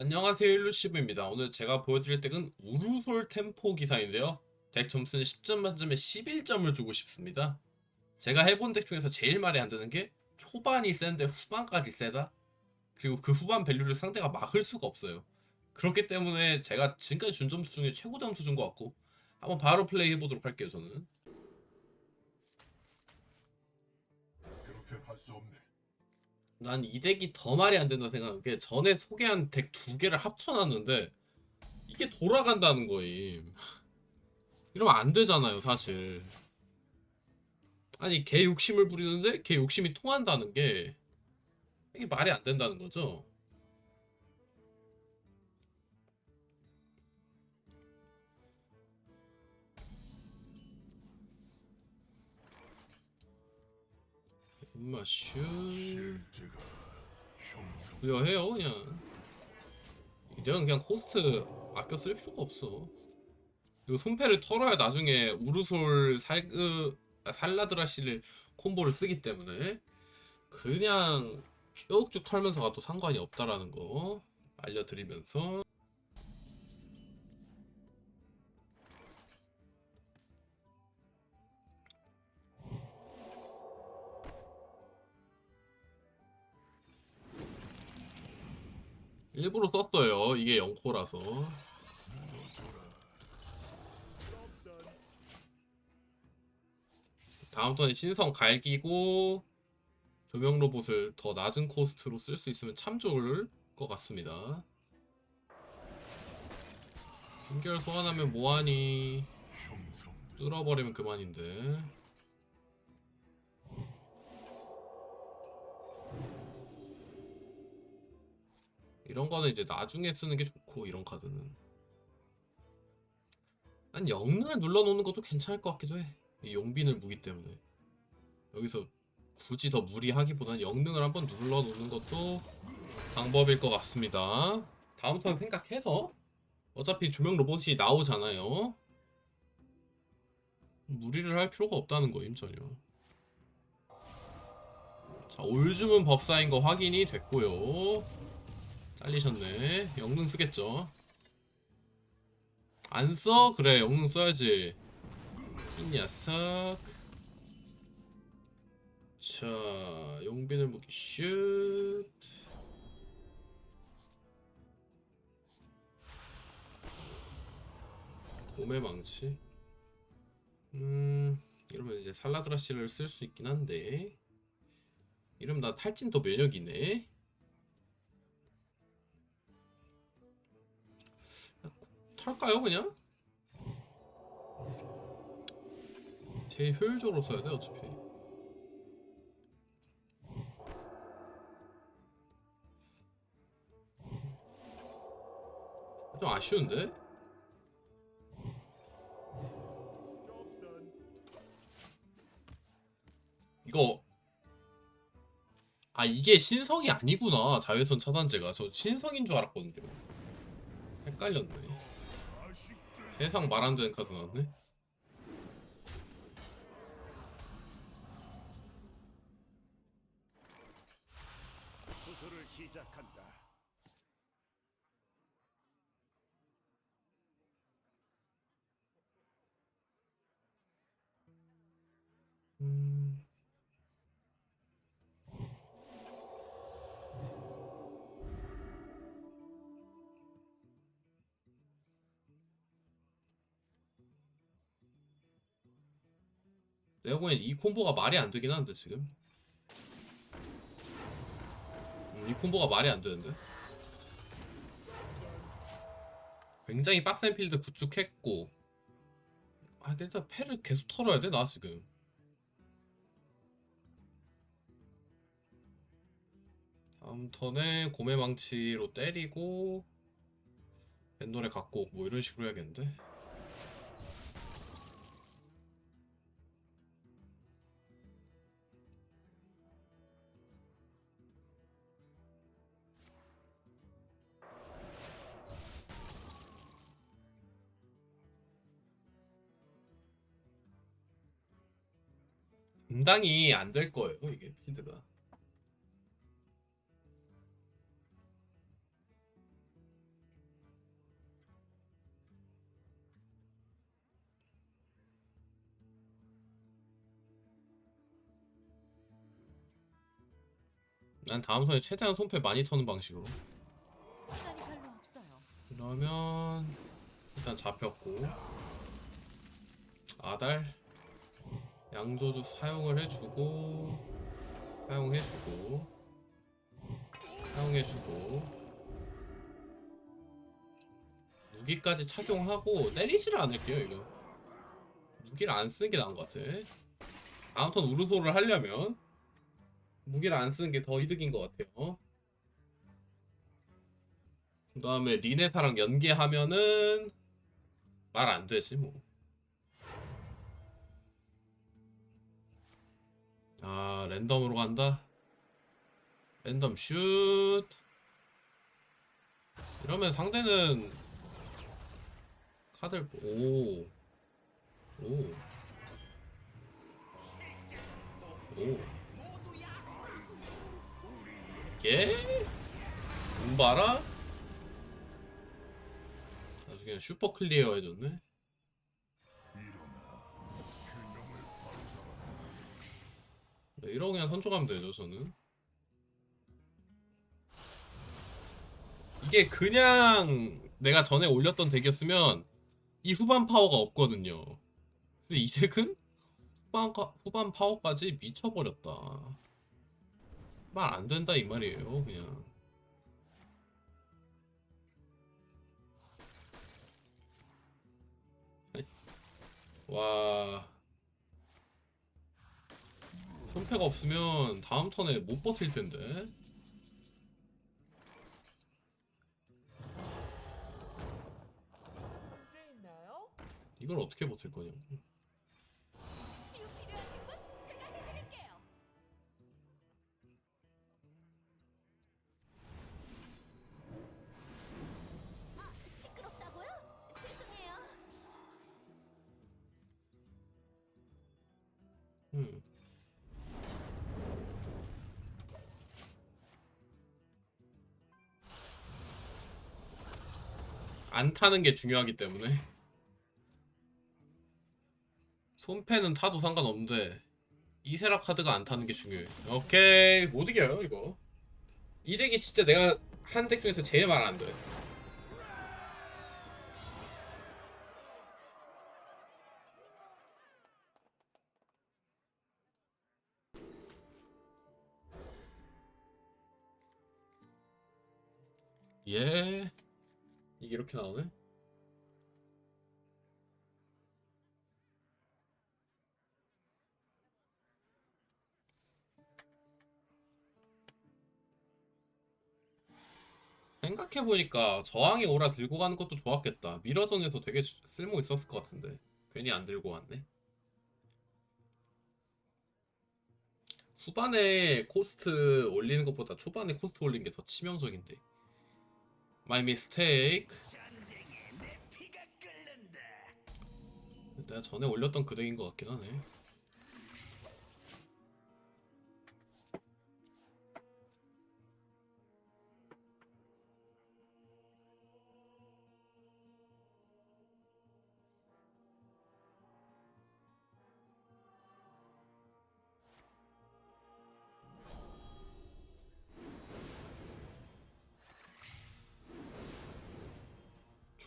안녕하세요 일루시브입니다. 오늘 제가 보여드릴 덱은 우루솔 템포 기사인데요. 덱 점수는 10점 만점에 11점을 주고 싶습니다. 제가 해본 덱 중에서 제일 말이 안 되는 게 초반이 센데 후반까지 세다? 그리고 그 후반 밸류를 상대가 막을 수가 없어요. 그렇기 때문에 제가 지금까지 준 점수 중에 최고 점수 준 것 같고 한번 바로 플레이 해보도록 할게요 저는. 괴롭혀 할수 없네. 난 이 덱이 더 말이 안 된다 생각한 게 전에 소개한 덱 두 개를 합쳐놨는데 이게 돌아간다는 거임. 이러면 안 되잖아요, 사실. 아니, 개 욕심을 부리는데 개 욕심이 통한다는 게 이게 말이 안 된다는 거죠. 엄마 슈. 그냥 해요 그냥. 내가 그냥 코스트 아껴 쓸 필요가 없어. 그리고 손패를 털어야 나중에 우르솔 살그 아, 살라드라시를 콤보를 쓰기 때문에 그냥 쭉쭉 털면서 가도 상관이 없다라는 거 알려드리면서 일부러 썼어요. 이게 0코라서. 다음 턴에 신성 갈기고 조명 로봇을 더 낮은 코스트로 쓸 수 있으면 참 좋을 것 같습니다. 한결 소환하면 뭐하니? 뚫어버리면 그만인데 이런 거는 이제 나중에 쓰는 게 좋고 이런 카드는 난 영능을 눌러놓는 것도 괜찮을 것 같기도 해. 이 용빈을 무기 때문에 여기서 굳이 더 무리하기보다는 영능을 한번 눌러놓는 것도 방법일 것 같습니다. 다음 턴 생각해서 어차피 조명 로봇이 나오잖아요. 무리를 할 필요가 없다는 거임 전혀. 자 올줌은 법사인 거 확인이 됐고요. 잘리셨네. 영능 쓰겠죠. 안 써? 그래 영능 써야지. 이 녀석. 자 용빈을 무기 슛. 몸의 망치. 음 이러면 이제 살라드라시를 쓸 수 있긴 한데 이러면 나 탈진 더 면역이네. 털까요 그냥? 제일 효율적으로 써야 돼 어차피 좀 아쉬운데? 이거 아 이게 신성이 아니구나 자외선 차단제가 저 신성인 줄 알았거든요 헷갈렸네 세상 말안 되는 카드 나왔네 수술을 시작한다. 음... 내가 보기엔 이 콤보가 말이 안 되긴 하는데 지금? 음, 이 콤보가 말이 안 되는데? 굉장히 빡센 필드 구축했고. 아 일단 패를 계속 털어야 돼 나 지금? 다음 턴에 고매망치로 때리고 벤노레 갖고 뭐 이런 식으로 해야겠는데 분당이 안 될 거예요 이게 필드가. 난 다음 선에 최대한 손패 많이 터는 방식으로. 그러면 일단 잡혔고. 아달. 양조주 사용을 해주고 사용해주고 사용해주고. 무기까지 착용하고 때리지를 않을게요 이거. 무기를 안 쓰는 게 나은 것 같아. 턴 우르소를 하려면 무기를 안 쓰는 게 더 이득인 것 같아요. 그 다음에 리네사랑 연계하면은 말 안 되지 뭐. 아 랜덤으로 간다. 랜덤 슛. 이러면 상대는 카드를 오. 오. 오. 예? 운바라? 아주 그냥 슈퍼 클리어 해줬네. 선촉하면 되죠, 저는. 이게 그냥 내가 전에 올렸던 덱이었으면 이 후반 파워가 없거든요. 근데 이 덱은 후반, 가- 후반 파워까지 미쳐버렸다. 말 안 된다 이 말이에요, 그냥. 와 손패가 없으면 다음 턴에 못 버틸 텐데? 이걸 어떻게 버틸 거냐고 안 타는 게 중요하기 때문에 손패는 타도 상관없는데 이세라 카드가 안 타는 게 중요해 오케이 못 이겨요 이거 이 덱이 진짜 내가 한 덱 중에서 제일 말 안 돼. 예. 이게 이렇게 나오네? 생각해보니까 저항의 오라 들고 가는 것도 좋았겠다. 미러전에서 되게 쓸모 있었을 것 같은데. 괜히 안 들고 왔네. 후반에 코스트 올리는 것보다 초반에 코스트 올리는 게더 치명적인데. 마이 미스테이크. 내. 내가 전에 올렸던 그 덱인 것 같긴 하네.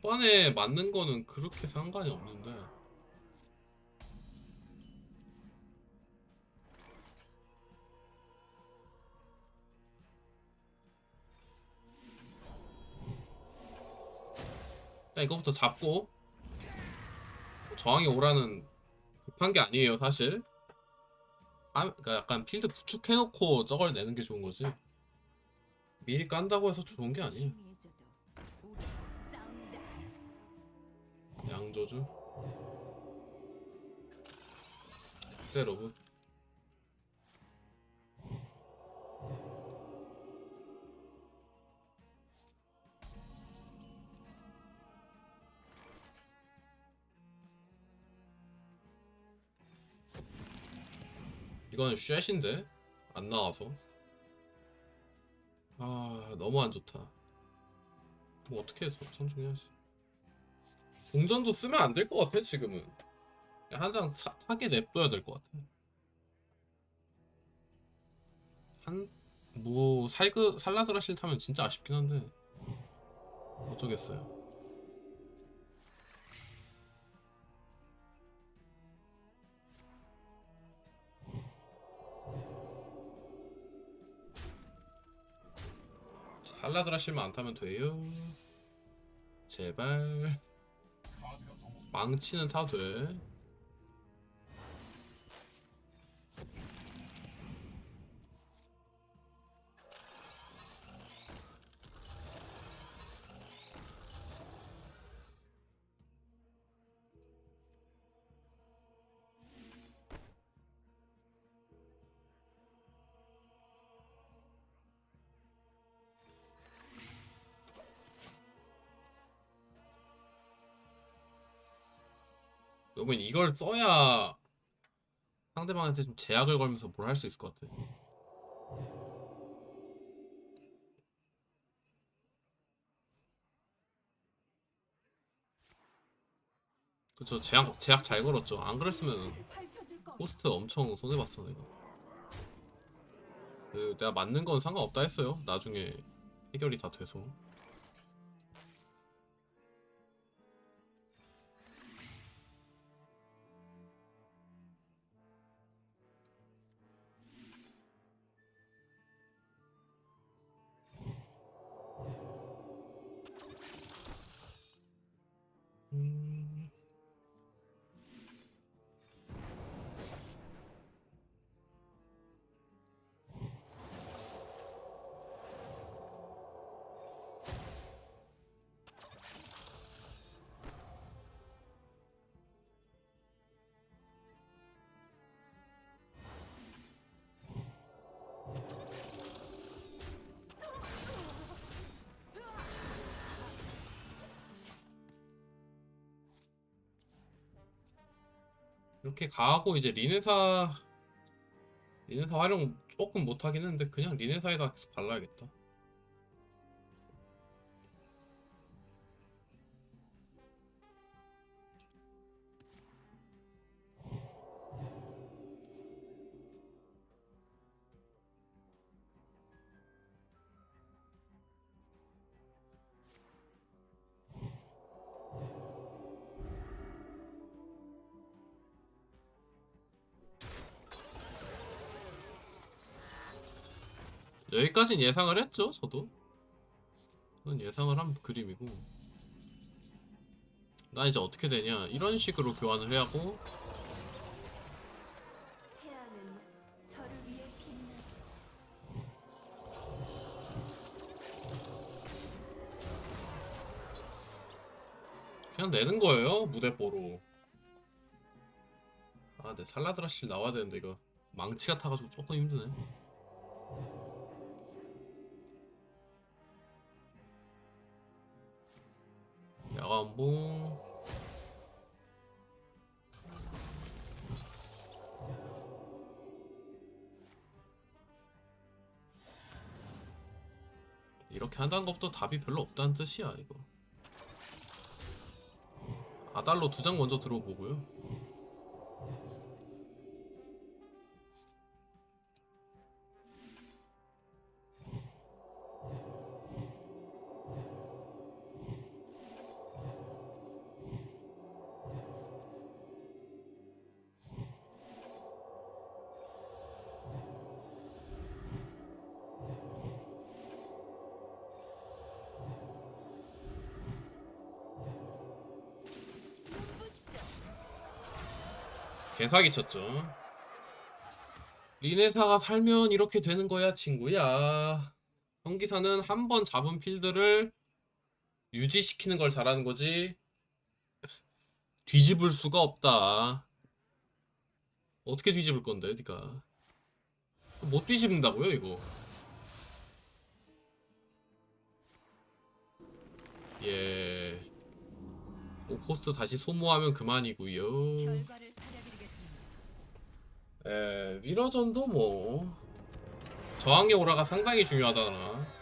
초반에 맞는 거는 그렇게 상관이 없는데. 일단 이거부터 잡고. 저항이 오라는 급한 게 아니에요 사실. 아, 그러니까 약간 필드 구축해놓고 저걸 내는 게 좋은 거지. 미리 깐다고 해서 좋은 게 아니에요 양조주 그대로브 이건 쉣인데? 안 나와서. 아 너무 안 좋다. 뭐 어떻게 해서 하지 공전도 쓰면 안 될 것 같아 지금은 한장 타게 냅둬야 될 것 같아 한뭐 살그 살라드라실 타면 진짜 아쉽긴 한데 어쩌겠어요. 살라드라실만 안 타면 돼요. 제발 망치는 타도 돼. 여러분 이걸 써야 상대방한테 좀 제약을 걸면서 뭘 할 수 있을 것 같아. 그쵸 제약 제약 잘 걸었죠. 안 그랬으면 호스트 엄청 손해 봤어 내가. 그 내가 맞는 건 상관없다 했어요. 나중에 해결이 다 돼서. 이렇게 가고 이제 리네사 리네사 활용 조금 못하긴 했는데 그냥 리네사에다 계속 발라야겠다. 여기까진 예상을 했죠, 저도. 그건 예상을 한 그림이고. 나 이제 어떻게 되냐? 이런 식으로 교환을 해야 하고. 그냥 내는 거예요, 무대뽀로. 아, 내 살라드라실 나와야 되는데 이거 망치가 타가지고 조금 힘드네. 야간봉. 이렇게 한다는 것도 답이 별로 없다는 뜻이야 이거. 아달로 두 장 먼저 들어보고요. 개사기 쳤죠. 리네사가 살면 이렇게 되는 거야, 친구야. 형기사는 한 번 잡은 필드를 유지시키는 걸 잘하는 거지. 뒤집을 수가 없다. 어떻게 뒤집을 건데, 니가? 못 뒤집는다고요, 이거? 예. 오코스트 다시 소모하면 그만이고요. 에, 미러전도 뭐. 저항의 오라가 상당히 중요하다나